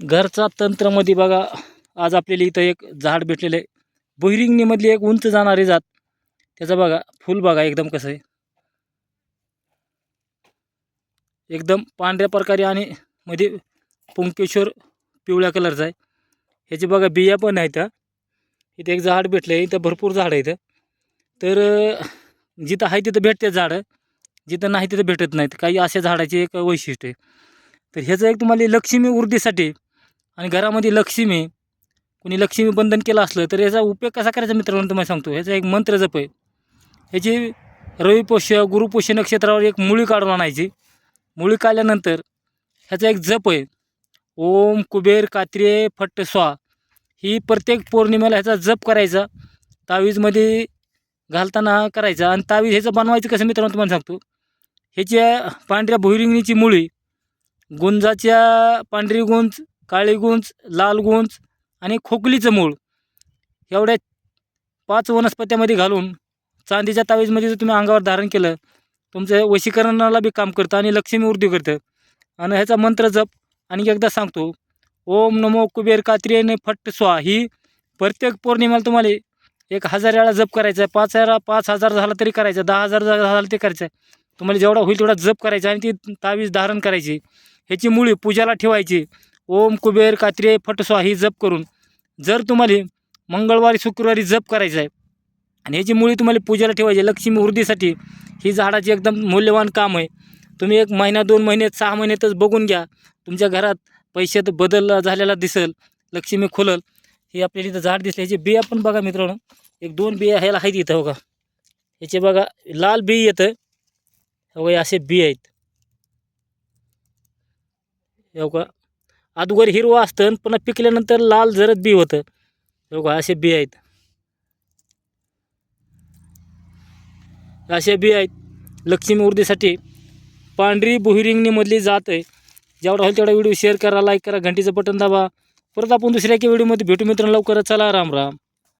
घरचा तंत्रमध्ये बघा आज आपल्याला इथं एक झाड भेटलेलं आहे. बहिरिंगणीमधली एक उंच जाणारी जात. त्याचं बघा फुल बघा एकदम कसं आहे. एकदम पांढऱ्या प्रकारे आणि मध्ये पुंकेश्वर पिवळ्या कलरचा आहे. ह्याची बघा बिया पण आहेत इथं एक झाड भेटलं आहे इथं भरपूर झाडं आहेत. तर जिथं आहे तिथं भेटते झाडं. जिथं नाही तिथं भेटत नाहीत. काही अशा झाडाचे एक वैशिष्ट्य आहे. तर ह्याचं एक तुम्हाला लक्ष्मी वृद्धीसाठी आणि घरामध्ये लक्ष्मी कोणी लक्ष्मी बंधन केलं असलं तर याचा उपयोग कसा करायचा मित्रांनो तुम्हाला सांगतो. ह्याचा एक मंत्र जप आहे. ह्याची रविपोष्य गुरुपोष्य नक्षत्रावर एक मुळी काढून आणायची. मुळी काढल्यानंतर ह्याचा एक जप आहे. ओम कुबेर कात्रे फट्ट स्वा. ही प्रत्येक पौर्णिमेला ह्याचा जप करायचा. तावीजमध्ये घालताना करायचा. आणि तावीज ह्याचं बनवायचं कसं मित्रांनो तुम्हाला सांगतो. ह्याच्या पांढऱ्या भुईरिंगणीची मुळी गुंजाच्या पांढरी गुंज काळी गुंज लाल गुंज आणि खोकलीचं मूळ. एवढ्या पाच वनस्पत्यामध्ये घालून चांदीच्या तावीजमध्ये जर तुम्ही अंगावर धारण केलं तुमचं वशीकरणाला बी काम करतं आणि लक्ष्मी वृद्धी करतं. आणि ह्याचा मंत्र जप आणि एकदा सांगतो. ओम नमो कुबेर कात्रियने फट्ट स्वा ही प्रत्येक पौर्णिमेला तुम्हाला एक हजार वेळा जप करायचा आहे पाच हजार पाच हजार झाला तरी करायचं दहा हजार जर झालं ते करायचं. आहे तुम्हाला जेवढा होईल तेवढा जप करायचा आणि ती तावीज धारण करायची. ह्याची मुळी पूजाला ठेवायची. ओम कुबेर कात्रे फटस्वा ही जप करून. जर तुम्हाला मंगळवारी शुक्रवारी जप करायचं आहे आणि ह्याची मुळी तुम्हाला पूजेला ठेवायची लक्ष्मी वृद्धीसाठी ही झाडाची एकदम मौल्यवान काम आहे. तुम्ही एक महिना दोन महिने सहा महिन्यातच बघून घ्या. तुमच्या घरात पैशात बदल झालेला दिसेल लक्ष्मी खुलल हे आपल्याला इथं झाड दिसलं. ह्याचे बिया पण बघा मित्रांनो एक दोन बिया ह्याला आहेत इथं बघा. ह्याचे बघा लाल बी येतं. हो असे बी आहेत. हो का अगोदर हिरवं असतं आणि पुन्हा पिकल्यानंतर लाल जरद बी होतं. बघा असे बी आहेत. असे बी आहेत. लक्ष्मी ऊर्जेसाठी पांढरी बोहिरिंगणीमधली जात आहे. जेवढा होईल तेवढा व्हिडिओ शेअर करा लाईक करा घंटीचं बटन दाबा. परत आपण दुसऱ्या एका व्हिडिओमध्ये भेटू मित्रांनो. लवकरच चला राम राम.